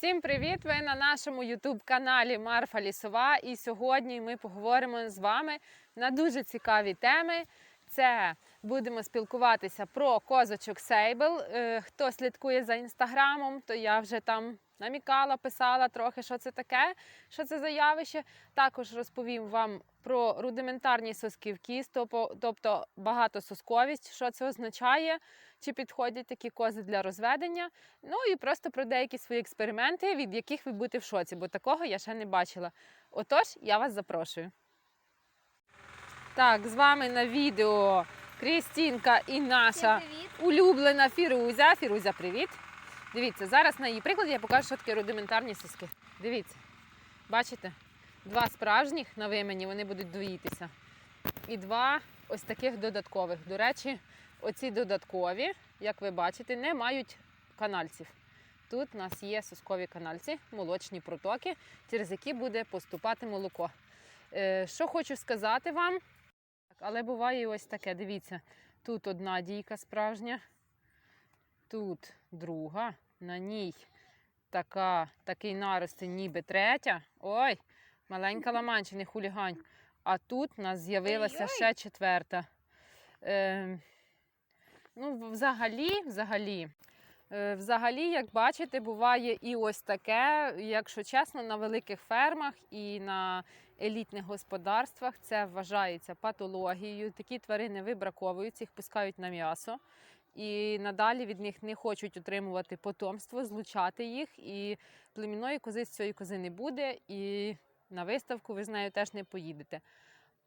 Всім привіт! Ви на нашому ютуб-каналі Марфа Лісова. І сьогодні ми поговоримо з вами на дуже цікаві теми. Це будемо спілкуватися про козочок Сейбл. Е, Хто слідкує за інстаграмом, то я вже там намікала, писала трохи, що це таке, що це за явище. Також розповім вам про рудиментарні соски в тобто- тобто багатососковість, що це означає, чи підходять такі кози для розведення. Ну і просто про деякі свої експерименти, від яких ви будете в шоці, бо такого я ще не бачила. Отож, я вас запрошую. Так, з вами на відео Крістінка і наша улюблена Фірузя. Фірузя, привіт. Дивіться, зараз на її прикладі я покажу, що таке рудиментарні соски. Дивіться, бачите? Два справжніх на вимені, вони будуть доїтися. І два ось таких додаткових. До речі, оці додаткові, як ви бачите, не мають канальців. Тут у нас є соскові канальці, молочні протоки, через які буде поступати молоко. Е, що хочу сказати вам, але буває ось таке. Дивіться, тут одна дійка справжня, тут друга, на ній така, такий наростень, ніби третя. Ой, маленька ламанча, не хулігань. А тут у нас з'явилася ще четверта. Е, ну, взагалі, взагалі, е, взагалі, як бачите, буває і ось таке, якщо чесно, на великих фермах і на елітних господарствах це вважається патологією. Такі тварини вибраковуються, їх пускають на м'ясо. І надалі від них не хочуть отримувати потомство, злучати їх. І племінної кози з цієї кози не буде, і на виставку ви з нею теж не поїдете.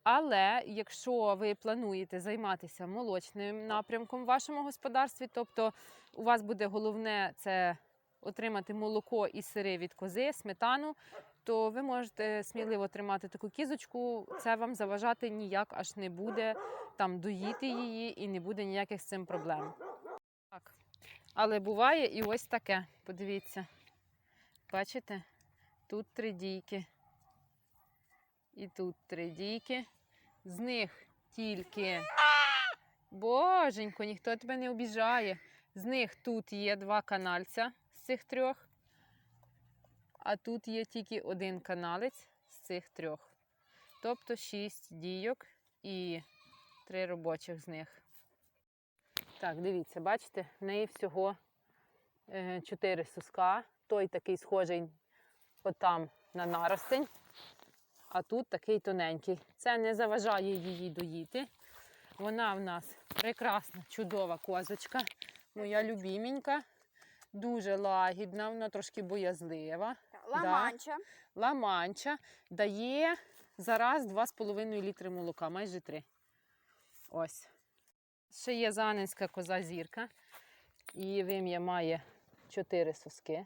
Але якщо ви плануєте займатися молочним напрямком в вашому господарстві, тобто у вас буде головне це отримати молоко і сири від кози, сметану, то ви можете сміливо тримати таку кізочку. Це вам заважати ніяк аж не буде там доїти її і не буде ніяких з цим проблем. Так. Але буває і ось таке. Подивіться. Бачите? Тут три дійки. І тут три дійки. З них тільки. Боженько, ніхто тебе не обіжає. З них тут є два канальця з цих трьох. А тут є тільки один каналець з цих трьох. Тобто шість дійок і три робочих з них. Так, дивіться, бачите, в неї всього е, чотири соска. Той такий схожий отам на наростень, а тут такий тоненький. Це не заважає її доїти. Вона в нас прекрасна, чудова козочка, моя любіменька, дуже лагідна, вона трошки боязлива. Ламанча. Ламанча дає зараз 2,5 літри молока, майже 3. Ось. Ще є занинська коза зірка. Її вим'я має 4 соски.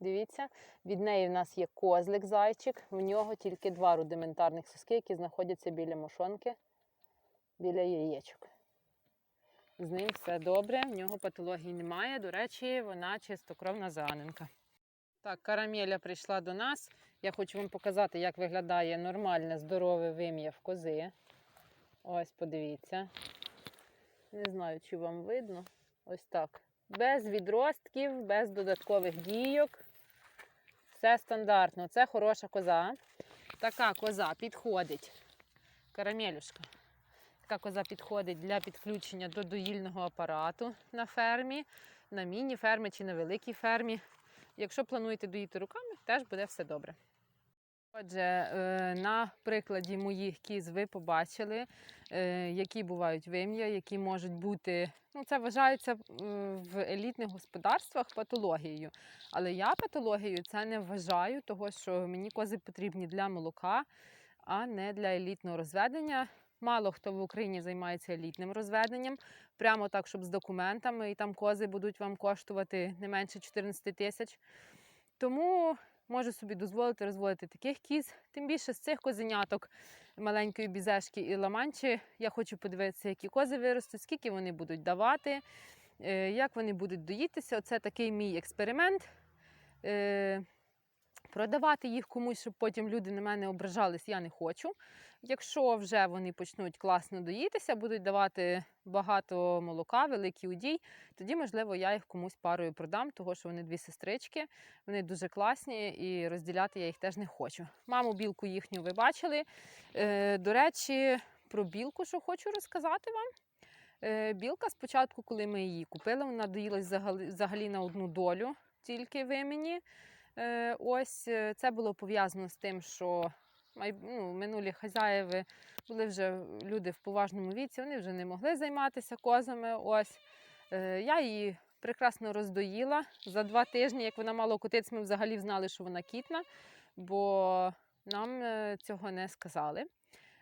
Дивіться, від неї в нас є козлик зайчик. В нього тільки два рудиментарних соски, які знаходяться біля мошонки, біля яєчок. З ним все добре, в нього патології немає. До речі, вона чистокровна занинка. Так, карамеля прийшла до нас. Я хочу вам показати, як виглядає нормальне здорове вим'я в кози. Ось, подивіться. Не знаю, чи вам видно. Ось так. Без відростків, без додаткових дійок. Все стандартно. Це хороша коза. Така коза підходить. Карамелюшка. Така коза підходить для підключення до доїльного апарату на фермі, на міні-фермі чи на великій фермі. Якщо плануєте доїти руками, теж буде все добре. Отже, е, на прикладі моїх кіз ви побачили, е, які бувають вим'я, які можуть бути. Ну, це вважається в елітних господарствах патологією. Але я патологією це не вважаю, того що мені кози потрібні для молока, а не для елітного розведення. Мало хто в Україні займається елітним розведенням, прямо так, щоб з документами, і там кози будуть вам коштувати не менше 14 тисяч. Тому можу собі дозволити розводити таких кіз. Тим більше з цих козеняток маленької бізешки і ламанчі. Я хочу подивитися, які кози виростуть, скільки вони будуть давати, е, як вони будуть доїтися. Оце такий мій експеримент. Продавати їх комусь, щоб потім люди на мене ображались, я не хочу. Якщо вже вони почнуть класно доїтися, будуть давати багато молока, великий удій, тоді, можливо, я їх комусь парою продам, тому що вони дві сестрички, вони дуже класні і розділяти я їх теж не хочу. Маму білку їхню ви бачили. Е, до речі, про білку, що хочу розказати вам. Е, білка спочатку, коли ми її купили, вона доїлась взагалі, на одну долю, тільки в імені. Е, ось е, це було пов'язано з тим, що ну, минулі хазяїви були вже люди в поважному віці, вони вже не могли займатися козами. Ось е, я її прекрасно роздоїла. За два тижні, як вона мала котиць, ми взагалі знали, що вона кітна, бо нам цього не сказали.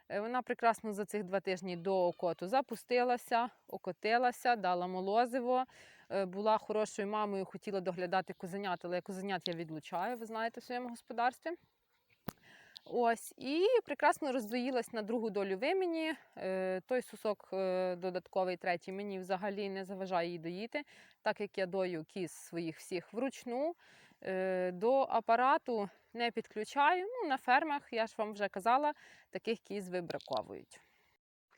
Вона прекрасно за цих два тижні до окоту запустилася, окотилася, дала молозиво. Е, Була хорошою мамою, хотіла доглядати козенят, але козенят я відлучаю, ви знаєте, в своєму господарстві. Ось, і прекрасно роздоїлась на другу долю вимені. Е, Той сусок е, додатковий третій мені взагалі не заважає її доїти, так як я дою кіз своїх всіх вручну. До апарату не підключаю. Ну, на фермах, я ж вам вже казала, таких кіз вибраковують.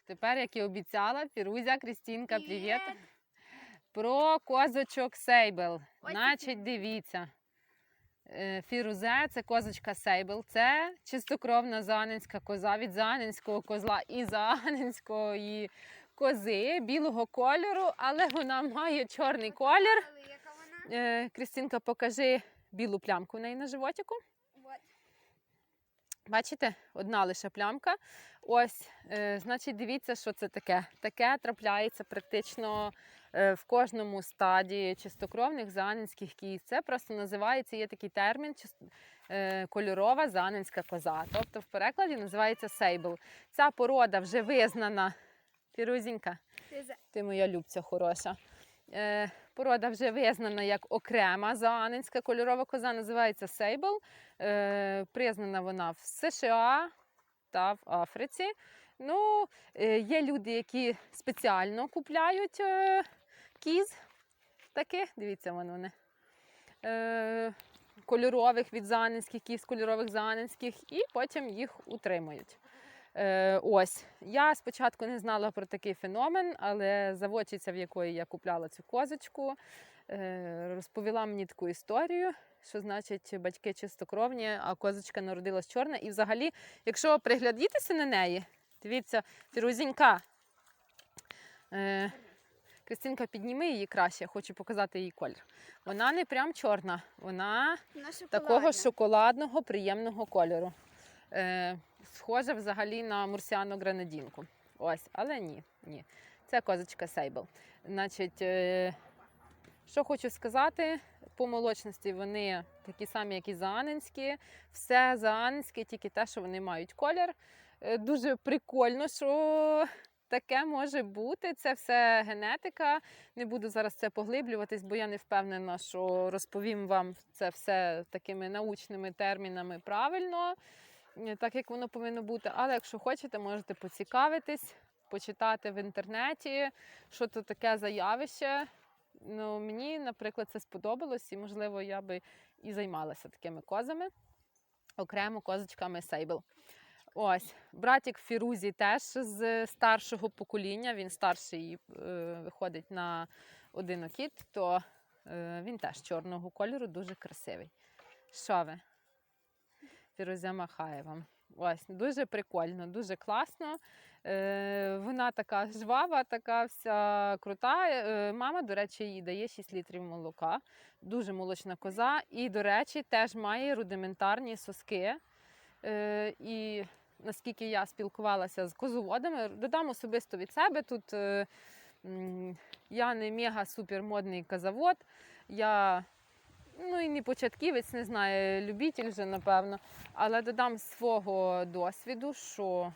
Тепер, як і обіцяла, Фірузя, Крістінка, привіт. Про козочок Сейбел. Ось Значить, дивіться. Е, Фірузе це козочка Сейбел. Це чистокровна занинська коза від занинського козла і занинської кози білого кольору, але вона має чорний колір. Е, Крістінка, покажи білу плямку в неї на животику. Бачите, одна лише плямка. Ось, е, значить, дивіться, що це таке. Таке трапляється практично е, в кожному стадії чистокровних занинських кіз. Це просто називається, є такий термін е, кольорова занинська коза. Тобто в перекладі називається сейбл. Ця порода вже визнана. Фірузінька, Ти моя любця хороша. Е, порода вже визнана як окрема заанинська кольорова коза, називається Сейбл. Е, признана вона в США та в Африці. Ну, е, є люди, які спеціально купляють е, кіз таких. Дивіться, вон вони. Е, кольорових від занинських, кіз кольорових занинських, і потім їх утримують. Е, ось я спочатку не знала про такий феномен, але заводчиця, в якої я купляла цю козочку, розповіла мені таку історію, що значить батьки чистокровні, а козочка народилась чорна. І взагалі, якщо приглядітися на неї, дивіться, Фірузінька. Е, Кристинка, підніми її краще, я хочу показати її колір. Вона не прям чорна, вона Вона такого шоколадного, приємного кольору. Е, схожа взагалі на мурсіану гранадінку. Ось, але ні, ні. Це козочка Сейбл. Значить, е, що хочу сказати, по молочності вони такі самі, як і заанинські. Все заанинське, тільки те, що вони мають колір. Е, дуже прикольно, що таке може бути. Це все генетика. Не буду зараз це поглиблюватись, бо я не впевнена, що розповім вам це все такими научними термінами правильно, е, так як воно повинно бути. Але якщо хочете, можете поцікавитись, почитати в інтернеті, що то таке за явище. Ну, мені, наприклад, це сподобалось, і, можливо, я би і займалася такими козами, окремо козочками Сейбл. Ось, братик Фірузі теж з старшого покоління, він старший е, виходить на один окіт, то е, він теж чорного кольору, дуже красивий. Що ви? Фірузя махає вам. Ось, дуже прикольно, дуже класно. Е, вона така жвава, така вся крута. Е, мама, до речі, їй дає 6 літрів молока. Дуже молочна коза. І, до речі, теж має рудиментарні соски. Е, і наскільки я спілкувалася з козоводами, додам особисто від себе. Тут е, я не мега супер модний козавод. Я ну і не початківець, не знаю, любитель вже, напевно. Але додам свого досвіду, що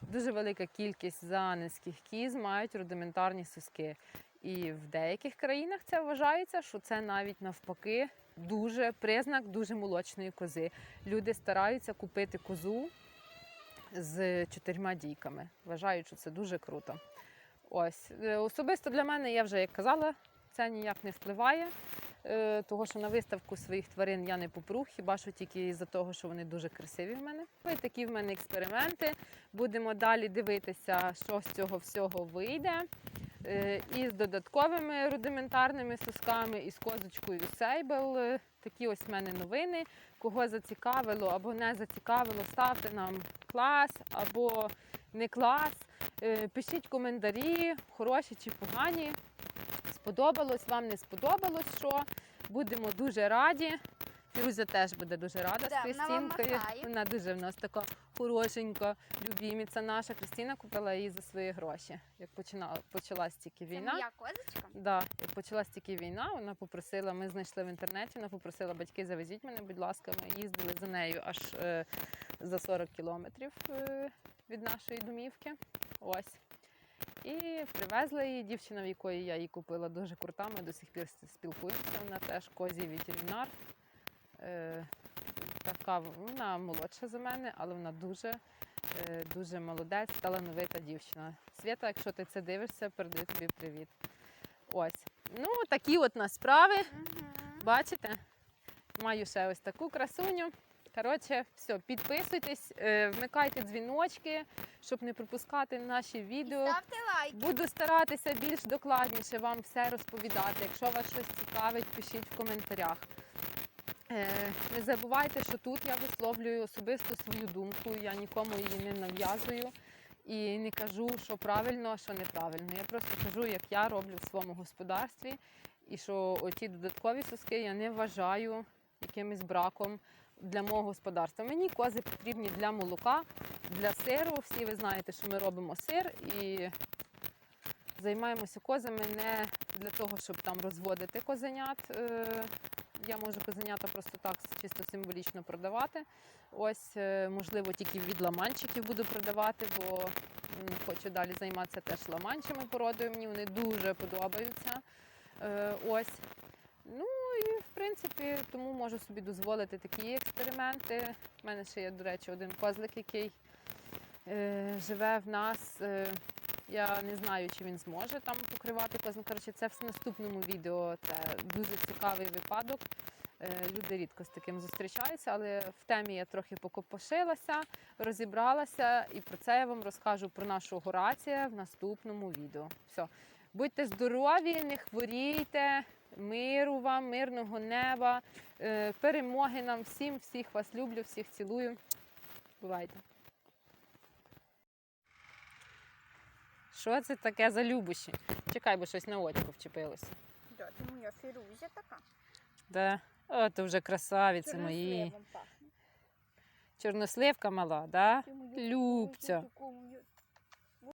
дуже велика кількість занинських кіз мають рудиментарні соски. І в деяких країнах це вважається, що це навіть навпаки дуже признак дуже молочної кози. Люди стараються купити козу з чотирма дійками. Вважають, що це дуже круто. Ось е, особисто для мене, я вже як казала, це ніяк не впливає. Е, того що на виставку своїх тварин я не попру, хіба що тільки за того, що вони дуже красиві в мене. Ось такі в мене експерименти. Будемо далі дивитися, що з цього всього вийде. Е, І з додатковими рудиментарними сосками, і з козочкою Сейбл. Такі ось в мене новини. Кого зацікавило або не зацікавило, ставте нам клас або не клас. Е, Пишіть коментарі, хороші чи погані. Сподобалось, вам не сподобалось, що будемо дуже раді. Фірузя теж буде дуже рада Да, з вона Христінкою. махає. Вона дуже в нас така хорошенька, любімиця наша. Христина купила її за свої гроші. Як починала, почалась тільки Це війна. моя козочка. Да, як почалась тільки війна, вона попросила, ми знайшли в інтернеті, вона попросила батьки, завезіть мене, будь ласка. Ми їздили за нею аж е, за 40 кілометрів е, від нашої домівки. Ось. І привезла її дівчина, в якої я її купила, дуже крута. Ми до сих пір спілкуємося. Вона теж козій ветеринар. Е, така вона молодша за мене, але вона дуже, е, дуже молодець, талановита дівчина. Свята, якщо ти це дивишся, передаю тобі привіт. Ось. Ну, такі от на справи. Мгм. Бачите? Маю ще ось таку красуню. Коротше, все, підписуйтесь, е, вмикайте дзвіночки, щоб не пропускати наші І відео. ставте лайк. Буду старатися більш докладніше вам все розповідати. Якщо вас щось цікавить, пишіть в коментарях. Е, Не забувайте, що тут я висловлюю особисто свою думку. Я нікому її не нав'язую і не кажу, що правильно, а що неправильно. Я просто кажу, як я роблю в своєму господарстві, і що оті додаткові соски я не вважаю якимось браком для мого господарства. Мені кози потрібні для молока, для сиру. Всі ви знаєте, що ми робимо сир і займаємося козами не для того, щоб там розводити козенят. Е, Я можу козенята просто так чисто символічно продавати. Ось, е, можливо, тільки від ламанчиків буду продавати, бо хочу далі займатися теж ламанчими породою. Мені вони дуже подобаються. Е, Ось. Принципі, тому можу собі дозволити такі експерименти. У мене ще є, до речі, один козлик, який е, живе в нас. Е, я не знаю, чи він зможе там покривати козлик. Коротше, це в наступному відео. Це дуже цікавий випадок. Е, Люди рідко з таким зустрічаються, але в темі я трохи покопошилася, розібралася, і про це я вам розкажу про нашого Горація в наступному відео. Все. Будьте здорові, не хворійте, миру вам, мирного неба, е, перемоги нам всім, всіх вас люблю, всіх цілую. Бувайте. Що це таке за любощі? Чекай, бо щось на очко вчепилося. Да, ти моя фірузя така. Да. О, то вже красавиці мої. Пахне. Чорносливка мала, да? Любця.